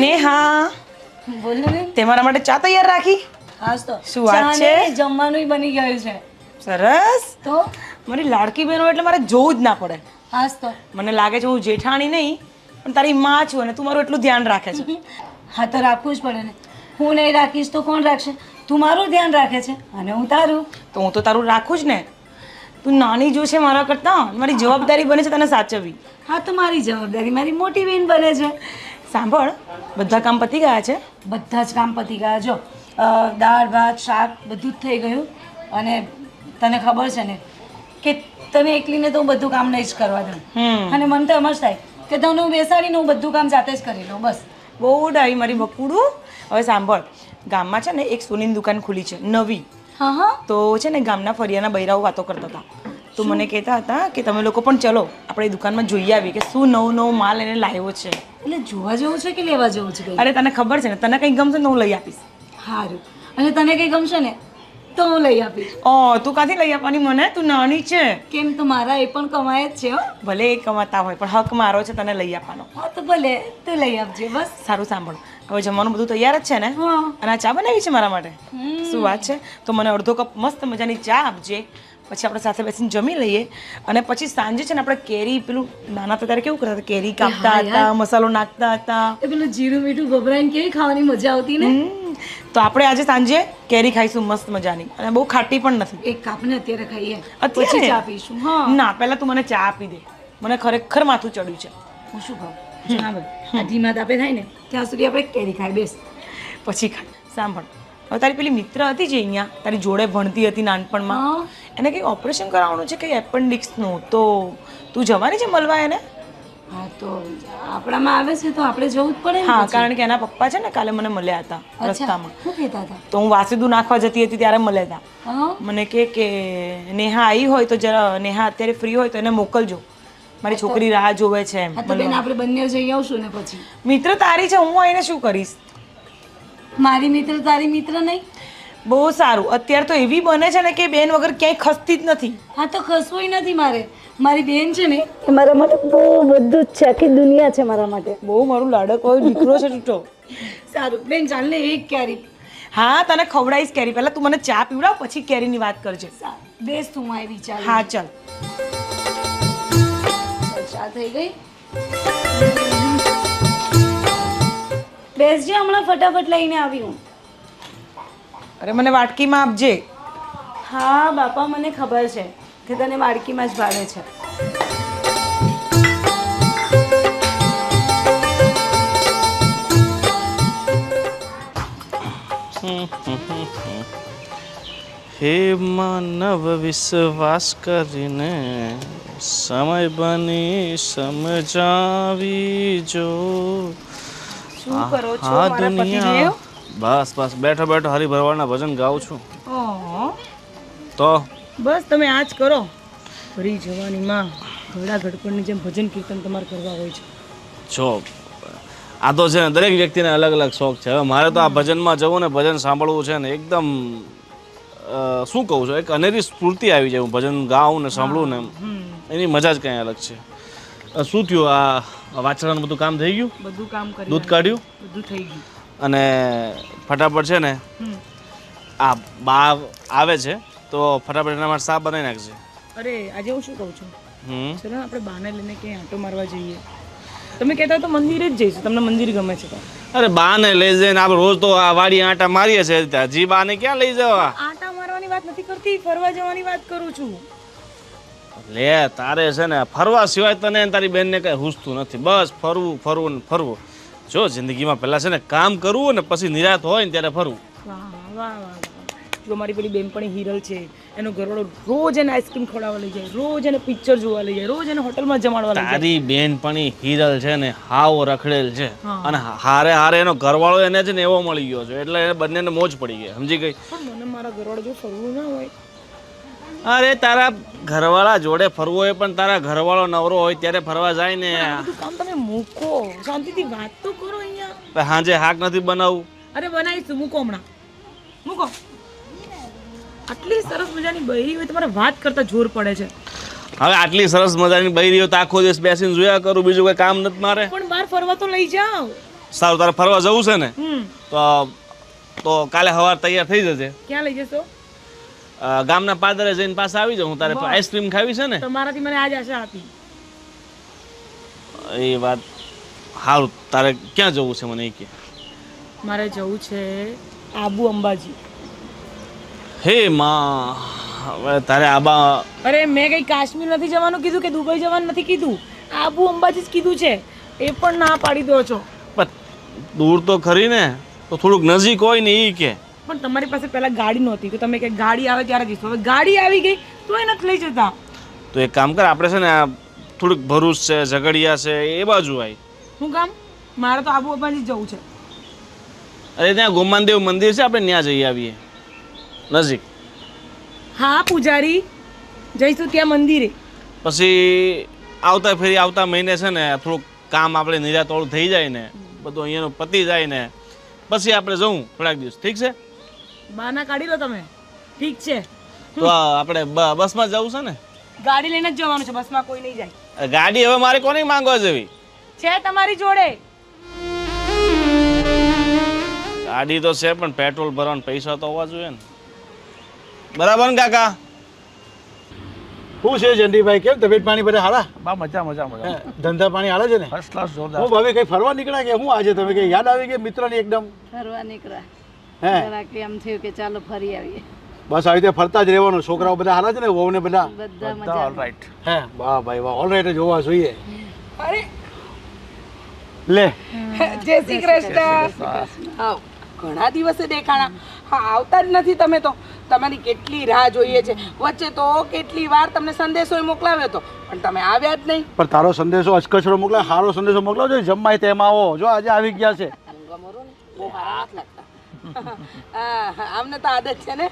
નેહા બોલો ને તે મારા માટે ચા તૈયાર રાખી? હાસ તો. શું વાત છે? જમવાનું બની ગયું છે. સરસ. તો? મારી લાડકી બહેનો એટલે મારે જોવું જ ના પડે. હાસ તો. મને લાગે છે હું જેઠાણી નહીં પણ તારી માં છું અને તું મારું એટલું ધ્યાન રાખે છે. હા તો રાખવું જ પડે ને. હું નહીં રાખીશ તો કોણ રાખશે? તું મારું ધ્યાન રાખે છે અને હું તારું. તો હું તો તારું રાખું જ ને. તું નાની જો છે મારા કરતાં મારી જવાબદારી બને છે તને સાચવવી. હા તો મારી જવાબદારી મારી મોટી બેન બને છે. સાંભળ બધા કામ પતી ગયા છે? બધા જ કામ પતી ગયા. જો દાળ ભાત શાક બધું જ થઈ ગયું. અને તને ખબર છે ને કે તમે એકલીને તો બધું કામ નહીં જ કરવા દઉં. અને મને તો એમ જ થાય કે તમને હું બેસાડીને હું બધું કામ જાતે જ કરી લઉં બસ. બહુ ડાઈ મારી બકુડું. હવે સાંભળ ગામમાં છે ને એક સોનીની દુકાન ખુલી છે નવી. હા હા. તો છે ને ગામના ફરિયાના બૈરાઓ વાતો કરતા હતા. તો મને કહેતા હતા કે તમે લોકો પણ ચલો આપણે દુકાનમાં જોઈ આવીએ કે શું નવો નવો માલ એને લાવ્યો છે. એટલે જોવા જેવું છે કે લેવા જેવું છે અરે તને ખબર છે ને તને કંઈ ગમશે ને હું લઈ આપીશ. સારું અને તને કંઈ ગમશે ને? તો હું લઈ આપીશ. ઓ તું કાથી લઈ આપવાની મને? તું નાની છે. કેમ તો મારા એ પણ કમાય જ છે હો. ભલે એ કમાતા હોય પણ હક મારો છે તને લઈ આપવાનો. હા તો ભલે તું લઈ આપજે બસ. સારું સાંભળ. હવે જમવાનું બધું તૈયાર જ છે ને? અને આ ચા બનાવી છે મારા માટે. શું વાત છે? તો મને અડધો કપ મસ્ત મજાની ચા આપજે. પછી આપણે સાથે બેસીને જમી લઈએ. અને પછી સાંજે છે ને આપણે કેરી પેલું નાના હતા ત્યારે કેવું કરતા હતા? કેરી કાપતા હતા મસાલો નાખતા હતા. એ પેલું જીરું મીઠું ગભરાઈને કેવી ખાવાની મજા આવતી ને? તો આપણે આજે સાંજે કેરી ખાઈશું મસ્ત મજાની. અને બહુ ખાટી પણ નથી. એક કાપને અત્યારે ખાઈએ? પછી ચા પીશું હા. ના પહેલા તું મને ચા આપી દે. મને ખરેખર માથું ચડ્યું છે. હું શું કહું? ધીમા તાપે થાય ને ત્યાં સુધી આપણે કેરી ખાઈ બેસ. પછી ખાય સાંભળ. હવે તારી પેલી મિત્ર હતી જે અહીંયા તારી જોડે ભણતી હતી નાનપણમાં. એને કંઈ ઓપરેશન કરાવવાનું છે કંઈ એપેન્ડિક્સનું તો તું જવાની છે મળવા એને? હા તો આપણામાં આવે છે તો આપણે જવું જ પડે હા કારણ કે એના પપ્પા છે ને કાલે મને મળ્યા હતા રસ્તામાં. શું કહેતા હતા? તો હું વાસીદુ નાખવા જતી હતી ત્યારે મળ્યા હતા. મને કે કે નેહા આવી હોય તો જરા નેહા અત્યારે ફ્રી હોય તો એને મોકલજો. મારી છોકરી રાહ જોવે છે એમ. આપણે બંને જઈ આવશું ને પછી. મિત્ર તારી છે હું આવીને શું કરીશ? મારી મિત્ર તારી મિત્ર નહીં? બહુ સારું. અત્યારે તો એવી બને છે ને કે બેન વગર ક્યાંય ખસતી જ નથી. હા તો ખસવું નથી મારે. મારી બેન છે ને એ મારા માટે બહુ બધું જ છે. આખી દુનિયા છે મારા માટે. બહુ મારું લાડક હોય દીકરો છે તૂટો સારું. બેન ચાલ ને એક કેરી. હા તને ખવડાવીશ કેરી. પહેલાં તું મને ચા પીવડાવ પછી કેરીની વાત કરજે. સારું. બેસ તું મારી વિચાર હા ચાલ. ચાલ, ચા થઈ ગઈ? બેસજે હમણાં ફટાફટ લઈને આવી હું. અરે મને વાટકીમાં આપજે. હા બાપા મને ખબર છે કે તને વાટકીમાં જ ભાવે છે. હે માનવ વિશ્વાસ કરીને સમય બની સમજાવી જો. શું કરો છો મારા પતિદેવ? બસ બસ. બેઠો બેઠો હરિભરવાડના ભજન ગાઉં છું. ઓહ, તો? બસ તમે આ જ કરો ભરી જવાનીમાં ઘડા ઘડપણની જેમ ભજન કીર્તન તમારે કરવા હોય છે. જો આ તો છે ને દરેક વ્યક્તિને અલગ અલગ શોખ છે. હવે મારે તો આ ભજનમાં જવું ને ભજન સાંભળવું છે ને એકદમ શું કહું છું એક અનેરી સ્ફૂર્તિ આવી જાય. હું ભજન ગાઉં ને સાંભળું ને એની મજા જ કંઈ અલગ છે. શું થયું? આ વાછરાનું બધું કામ થઈ ગયું? બધું કામ કરી દૂધ કાઢ્યું? બધું થઈ ગયું. અને ફટાફટ છે ને આ બા આવે છે તો ફટાફટ એના માટે સાપ બનાવી નાખજે. અરે આજે હું શું કહું છું? ચલો ને આપણે બાને લઈને ક્યાંય આંટો મારવા જઈએ. તમે કહેતા તો મંદિરે જ જઈશું. તમને મંદિર ગમે છે અરે બાને લઈ જઈને આપણે રોજ તો આ વાડી આંટા મારીએ છીએ. હજી બાને ક્યાં લઈ જવા? આંટા મારવાની વાત નથી કરતી ફરવા જવાની વાત કરું છું. લે તારે છે ને ફરવા સિવાય તને તારી બેનને કઈ હુસતું નથી. બસ ફરવું ફરવું ને ફરવું. જો જિંદગીમાં પહેલાં છે ને કામ કરવું ને પછી નિરાત હોય ને ત્યારે ફરવું. વાહ વાહ વાહ વાહ. જો મારી પેલી બેનપણી હિરલ છે. એનો ઘરવાળો રોજ એને આઈસ્ક્રીમ ખવડાવવા લઈ જાય રોજ એને પિક્ચર જોવા લઈ જાય રોજ એને હોટલમાં જમાડવા લઈ જાય. તારી બેનપણી હિરલ છે ને હાવ રખડેલ છે. અને હારે હારે એનો ઘરવાળો એને છે ને એવો મળી ગયો છે. એટલે એને બંનેને મોજ પડી ગઈ સમજી ગઈ? મને મારા ઘરવાળો જો ફરવું ના હોય અરે તારા ઘરવાળા જોડે ફરવો હોય પણ તારા ઘરવાળો નવરો હોય ત્યારે ફરવા જાય ને. કામ તમે મૂકો. શાંતિથી વાત તો કરો અહીંયા. હાજે હાક નથી બનાવવું અરે બનાવીશું. મૂકો હમણાં. મૂકો. આટલી સરસ મજાની બૈરી હોય તમારે વાત કરતા જોર પડે છે. હવે આટલી સરસ મજાની બૈરી હોય તો આખો દિવસ બેસીને જોયા કરું. બીજું કોઈ કામ નથી મારે. પણ બહાર ફરવા તો લઈ જાઓ. સારું તારે ફરવા જવું છે ને? તો તો કાલે સવાર તૈયાર થઈ જશે ક્યાં લઈ જશો? ગામના પાદરે જઈને પાછા આવી જાઉં. હું તારે આઈસ્ક્રીમ ખાવી છે ને? તમારાથી મને આજ આશા હતી. એ વાત સારું તારે ક્યાં જવું છે મને એ કે? મારે જવું છે આબુ અંબાજી. હે માં હવે તારે આબા અરે મેં કઈ કાશ્મીર નથી જવાનું કીધું કે દુબઈ જવાનું નથી કીધું? આબુ અંબાજી જ કીધું છે. એ પણ ના પાડી દો છો. દૂર તો ખરી ને. તો થોડુંક નજીક હોય ને એ કે. પણ તમારી પાસે પહેલા ગાડી નહોતી. તો તમે કે ગાડી આવે ત્યારે જઈશું. હવે ગાડી આવી ગઈ તો એ નથી લઈ જતા. તો એક કામ કર આપણે છે ને થોડુંક ભરૂચ છે ઝઘડિયા છે એ બાજુ આવી શું કામ? મારે તો આબુ અંબાજી જવું છે. અરે ત્યાં ગોમાનદેવ મંદિર છે આપણે ત્યાં જઈ આવીએ. નજીક. હા પૂજારી. જઈશું ત્યાં મંદિરે. પછી આવતા ફેરી આવતા મહિને છે ને થોડુંક કામ આપણે નિરાતોળ થઈ જાય ને બધું અહીંયાનું પતી જાય ને પછી આપણે જવું થોડાક દિવસ. ઠીક છે? બાના કાઢી લો તમે. ઠીક છે. તો આપણે બસમાં જવું છે ને? ગાડી લઈને જ જવાનું છે બસમાં કોઈ નહીં જાય. ગાડી હવે મારે કોને માંગવા જવી? છે તમારી જોડે. ગાડી તો છે પણ પેટ્રોલ ભરવાના પૈસા તો હોવા જોઈએ ને. બરાબર ને કાકા? શું છે જંડીભાઈ કેમ તબિયત પાણી બધા હાલા બા મજા મજા મજા ધંધા પાણી હાલે છે ને? ફર્સ્ટ ક્લાસ જોરદાર. હું ભાવે કઈ ફરવા નીકળ્યા કે હું આજે તમે કઈ યાદ આવી ગઈ મિત્રની એકદમ? ફરવા નીકળ્યા. જરાક એમ થયું કે ચાલો ફરી આવીએ. બસ આવી રીતે ફરતા જ રહેવાનું. છોકરાઓ બધા હારા છે ને? વહુ ને બધા? બધા બધા મજા ઓલ રાઈટ હે? વાહ ભાઈ વાહ. ઓલરાઈટ જોવા જોઈએ. અરે! લે. જય શ્રી કૃષ્ણ. આવ ઘણા દિવસે દેખાણા. હા આવતા જ નથી તમે તો. તમારી કેટલી રાહ જોઈએ છે. વચ્ચે તો કેટલી વાર તમને સંદેશો મોકલાવ્યો હતો. પણ તમે આવ્યા જ નહીં. પણ તારો સંદેશો અચકચરો મોકલાય સારો સંદેશો મોકલાવજો જમવાય તેમાં આવો. જો આજે આવી ગયા છે. ગમરો ને બહુ આમને તો આદત છે ને?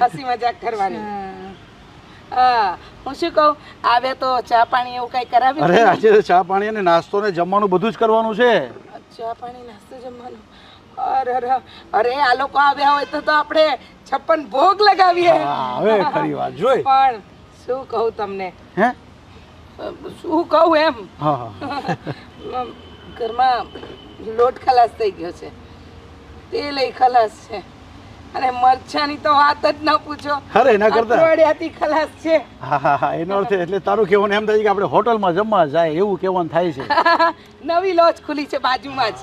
હસી મજાક કરવાની. હા. હું શું કહું? આવ્યા તો ચા પાણી એવું કઈ કરાવી અરે આજે તો ચા પાણી અને નાસ્તો ને જમવાનું બધું જ કરવાનું છે. ચા પાણી નાસ્તો જમવાનું. અરે અરે અરે આ લોકો આવ્યા હોય તો તો આપણે છપ્પન ભોગ લગાવીએ. હવે ખરી વાત જોઈ. પણ શું કહું તમને? હે? શું કહું એમ? હા હા. ઘરમાં લોટ ખલાસ થઈ ગયો છે. તેલ લઈ ખલાસ છે. અને મરચાની તો વાત જ ન પૂછો. અરે એના કરતા? અઠવાડિયાથી ખલાસ છે. હા હા હા એનો અર્થ એટલે તારું કહેવાનું એમ થાય કે આપણે હોટલમાં જમવા જાય એવું કહેવાનું થાય છે. નવી લોજ ખુલી છે બાજુમાં જ.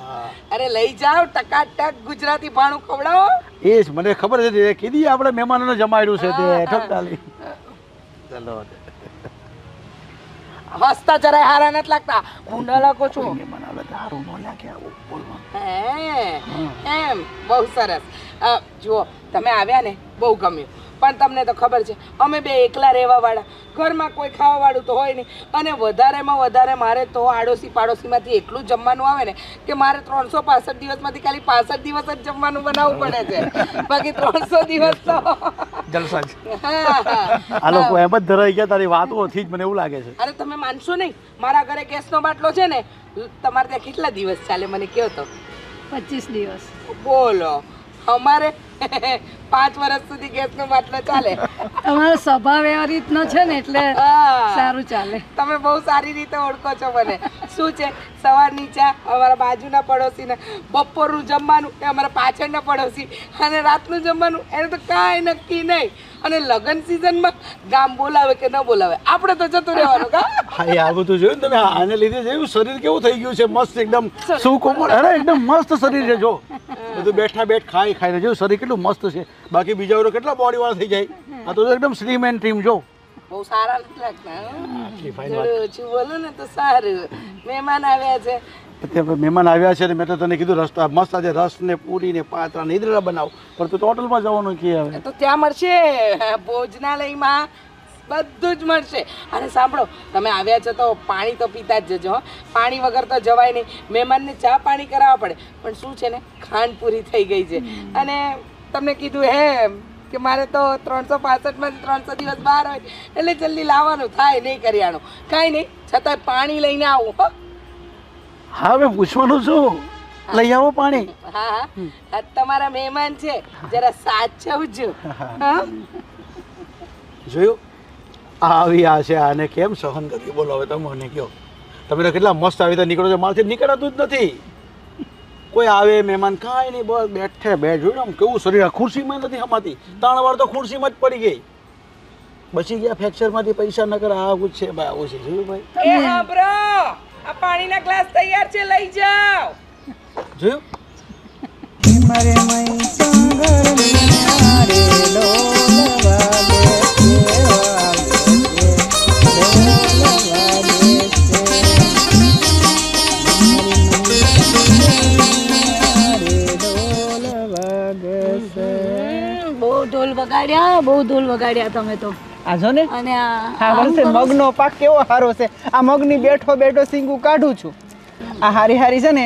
અરે લઈ જાઓ ટકાટક ગુજરાતી ભાણું ખવડાવો. એ જ મને ખબર છે તે કીધી આપણે મહેમાનોને જમાડ્યું છે તે ઠપકાલી ચલો. હસતા જરાય હારા નથી લાગતા. ઊંડા લાગો છો. મને સારું ન લાગે આવું. હે એમ બહુ સરસ. જુઓ તમે આવ્યા ને બહુ ગમ્યું. પણ તમને તો ખબર છે અમે બે એકલા રહેવાવાળા. ઘરમાં કોઈ ખાવા વાળું તો હોય નહીં. અને વધારેમાં વધારે મારે તો આડોશી પાડોશીમાંથી એટલું જમવાનું આવે ને કે મારે ત્રણસો પાસઠ દિવસમાંથી ખાલી પાસઠ દિવસ જ જમવાનું બનાવવું પડે છે. બાકી ત્રણસો દિવસ તો જલસા જ. હા, હા. આ લોકો એમ જ ધરાઈ ગયા તારી વાતોથી જ મને એવું લાગે છે. અરે તમે માનશો નહીં. મારા ઘરે ગેસનો બાટલો છે ને તમારે ત્યાં કેટલા દિવસ ચાલે મને કહો તો? પચીસ દિવસ. બોલો. અમારે પાંચ વર્ષ સુધી ગેસનો બાટલો ચાલે. તમારો સ્વભાવ એવા રીતનો છે ને એટલે હા. સારું ચાલે. તમે બહુ સારી રીતે ઓળખો છો મને. શું છે? સવારની ચા અમારા બાજુના પડોશીને બપોરનું જમવાનું એ અમારા પાછળના પડોશી અને રાતનું જમવાનું એને તો કાંઈ નક્કી નહીં. અને લગ્ન સિઝનમાં ગામ બોલાવે કે ન બોલાવે? આપણે તો જતું રહેવાનું કા? હા એ આ બધું જોયું ને તમે? આને લીધે જોયું શરીર કેવું થઈ ગયું છે મસ્ત એકદમ સુકોમળ અરે એકદમ મસ્ત શરીર છે જો. બધું બેઠા બેઠ ખાઈ ખાઈને જો શરીર કેટલું મસ્ત છે. બાકી બીજા લોકો કેટલા બોડી વાળા થઈ જાય. આ તો એકદમ સ્લીમ એન્ડ ટ્રીમ જો. બહુ સારા લાગતા ઓછું બોલો ને તો સારું. મહેમાન આવ્યા છે. અત્યારે મહેમાન આવ્યા છે ને મેં તો તને કીધું રસ્તા મસ્ત આજે રસ ને પૂરી ને પાત્રા ને ઈદરા બનાવ. પણ તું તો હોટલમાં જવાનું કે હવે? તો ત્યાં મળશે ભોજનાલયમાં બધું જ મળશે. અને સાંભળો તમે આવ્યા છો તો પાણી તો પીતા જ જજો હં. પાણી વગર તો જવાય નહીં. મહેમાનને ચા પાણી કરાવવા પડે. પણ શું છે ને ખાંડ પૂરી થઈ ગઈ છે. અને તમને કીધું હે કે મારે તો ત્રણસો પાસઠમાં ત્રણસો દિવસ બહાર હોય. એટલે જલ્દી લાવવાનું. થાય નહીં કરિયાણું. કાંઈ નહીં છતાંય પાણી લઈને આવું હા. મેં પૂછવાનું છું લઈ આવો પાણી. હા હા. તમારા મહેમાન છે. જરા સાચવજો. હા. જોયું? આવી આ છે આને કેમ સહન કરી? બોલો હવે તમે મને કહો. તમે તો કેટલા મસ્ત આવી રીતે નીકળો છો. મારાથી નીકળાતું જ નથી. કોઈ આવે મહેમાન કાંઈ નહીં બસ બેઠે બે જોયું આમ કેવું શરીર આ ખુરશીમાં નથી હમાતી. ત્રણ વાર તો ખુરશીમાં જ પડી ગઈ. બચી ગયા ફ્રેક્ચરમાંથી પૈસા ન કરે આવું છે. ભાઈ આવું છે. જોયું ભાઈ? એ સાંભળો આ પાણીના ગ્લાસ તૈયાર છે. લઈ જાઓ. જોયું? હમ, વગાડ્યા તમે તો. આ જો ને? અને આ વર્ષે મગનો પાક કેવો સારો છે. આ મગની બેઠો બેઠો સિંગું કાઢું છું. આ હારી હારી છે ને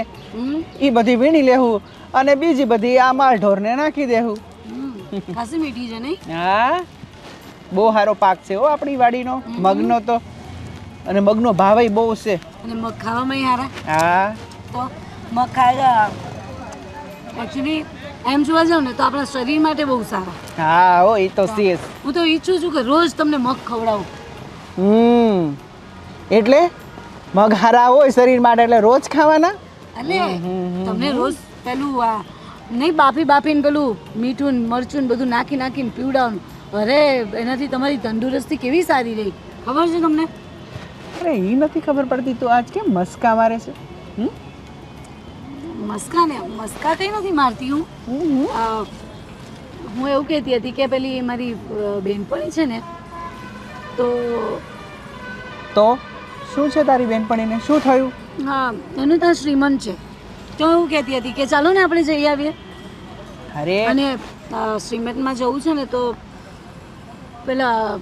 એ બધી વીણી લેવું અને બીજી બધી આ માલ ઢોરને નાખી દેવું ખાસી મીઠી છે નહીં? હા. બહુ સારો પાક છે હો આપણી વાડીનો. મગનો તો. અને મગનો ભાવય બહુ છે. અને મગ ખાવામાં હારા. હા. તો મગ ખાય એકચ્યુઅલી એમ જોવા જાવ ને તો આપણા શરીર માટે બહુ સારા. હા હો એ તો સીએસ હું તો ઈચ્છું છું કે રોજ તમને મગ ખવડાવું. હમ એટલે? મગ હારા હોય શરીર માટે એટલે રોજ ખાવાના? અલે તમને રોજ પેલું આ નહીં બાફી બાફીને પેલું મીઠું ને મરચું બધું નાખી નાખીને પીવડાવવાનું. અરે એનાથી તમારી તંદુરસ્તી કેવી સારી રહી. ખબર છે તમને? અરે એ નથી ખબર પડતી. તો આજ કેમ મસ્કા મારે છે? હમ? મસ્કા ને મસ્કા કંઈ નથી મારતી હું. હું હું? એવું કહેતી હતી કે પેલી મારી બેનપણી છે ને તો તો? શું છે તારી બેનપણીને? શું થયું? હા એનું ત્યાં શ્રીમંત છે. તો એવું કહેતી હતી કે ચાલો ને આપણે જઈ આવીએ. અરે! અને શ્રીમંતમાં જવું છે ને તો પેલા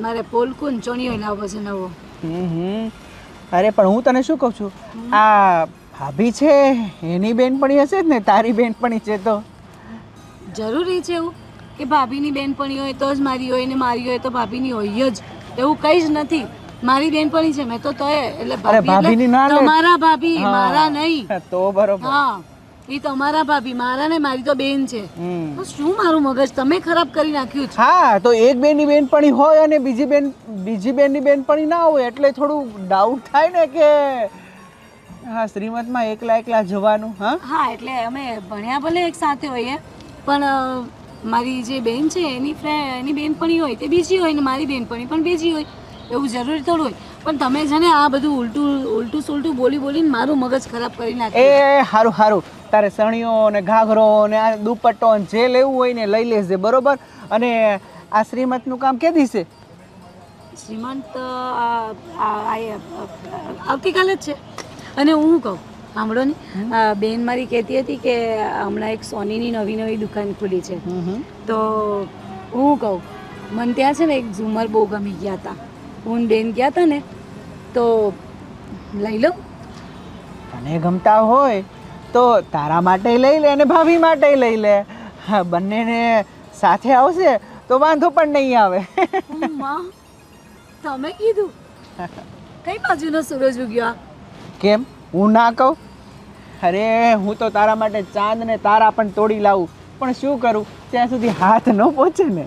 મારે પોલકુન ચણિયો લાવવો છે નવો. હમ. અરે પણ હું તને શું કહું છું? આ ભાભી છે એની બેનપણી હશે જ ને તારી બેનપણી છે તો. જરૂરી છે એવું? કે ભાભીની બેનપણી હોય તો જ મારી હોય ને મારી હોય તો ભાભીની હોય જ. એવું કંઈ જ નથી. મારી બેનપણી છે મેં તો તોય એટલે ભાભીની ના તમારા ભાભી મારા નહીં. તો બરોબર. હા એ તમારા ભાભી મારા ને મારી તો બેન છે. તો શું મારું મગજ? તમે ખરાબ કરી નાખ્યું છે. હા તો એક બેનની બેનપણી હોય અને બીજી બેન બીજી બેનની બેનપણી ના હોય એટલે થોડું ડાઉટ થાય ને કે હા શ્રીમતમાં એકલા એકલા જવાનું હા? હા એટલે અમે ભણ્યા ભલે એક સાથે હોઈએ પણ મારી જે બેન છે એની ફ્રેન્ડ એની બેનપણી હોય તે બીજી હોય ને મારી બેનપણી પણ બીજી હોય એવું જરૂરી થોડું હોય. પણ તમે છે ને આ બધું ઉલટું ઉલટું સુલટું બોલી બોલીને મારું મગજ ખરાબ કરી નાખે. એ હારું હારું. તારે સણિયો ને ઘાઘરો ને આ દુપટ્ટો ને જે લેવું હોય ને લઈ લેજે બરોબર? અને આ શ્રીમતનું કામ કે દિવસે? શ્રીમંત આવતીકાલે જ છે. અને હું કહું સાંભળો ને બેન મારી કહેતી હતી કે હમણાં એક સોનીની નવી નવી દુકાન ખુલી છે. તો હું કહું મને ત્યાં છે ને એક ઝુમર બહુ ગમી ગયા હતા હું બેન ગયા હતા ને તો લઈ લઉં. તને ગમતા હોય તો તારા માટે લઈ લે અને ભાભી માટે લઈ લે. હા બંનેને સાથે આવશે તો વાંધો પણ નહીં આવે. તમે કીધું. કઈ બાજુનો સૂરજ ઉગ્યો આ? કેમ? હું ના કહું? અરે હું તો તારા માટે ચાંદ ને તારા પણ તોડી લાવું. પણ શું કરું? ત્યાં સુધી હાથ ન પહોંચે ને.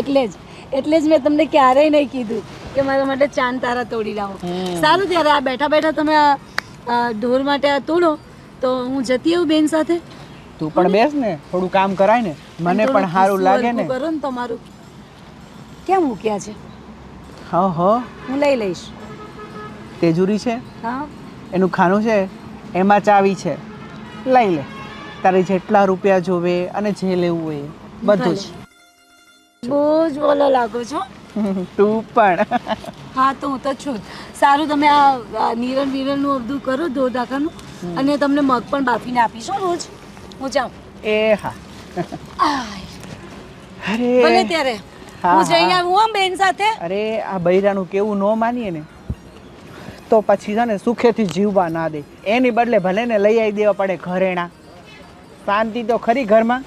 એટલે જ એટલે જ મેં તમને ક્યારેય નહીં કીધું કે મારા માટે ચાંદ તારા તોડી લાવો. સારું ત્યારે આ બેઠા બેઠા તમે ઢોર માટે આ તોડો. તો હું જતી આવું બેન સાથે? તું પણ બેસ ને થોડું કામ કરાય ને. મને પણ સારું લાગે ને. કરો ને તમારું. ક્યાં મૂક્યા છે? હા હા. હું લઈ લઈશ. તેજુરી છે હા. એનું ખાનું છે એમાં ચાવી છે. લઈ લે. તારે જેટલા રૂપિયા જોવે અને જે લેવું હોય બધું જ. બહુ જ ઓલો લાગો છો. તું પણ. હા તો હું તો છું. સારું તમે આ નિરણ વિરણનું અબધું કરો દો ધાકાનું અને તમને મગ પણ બાફીને આપીશું રોજ. હું જાઉં. એ હા. અરે. ભલે ત્યારે. હા, જઈ આવું બેન સાથે. અરે આ બૈરાનું કેવું ન માનીએ ને. તો પછી છે ને સુખેથી જીવવા ના દે. એની બદલે ભલે ને લઈ આવી દેવા પડે ઘરેણા. શાંતિ તો ખરી ઘરમાં.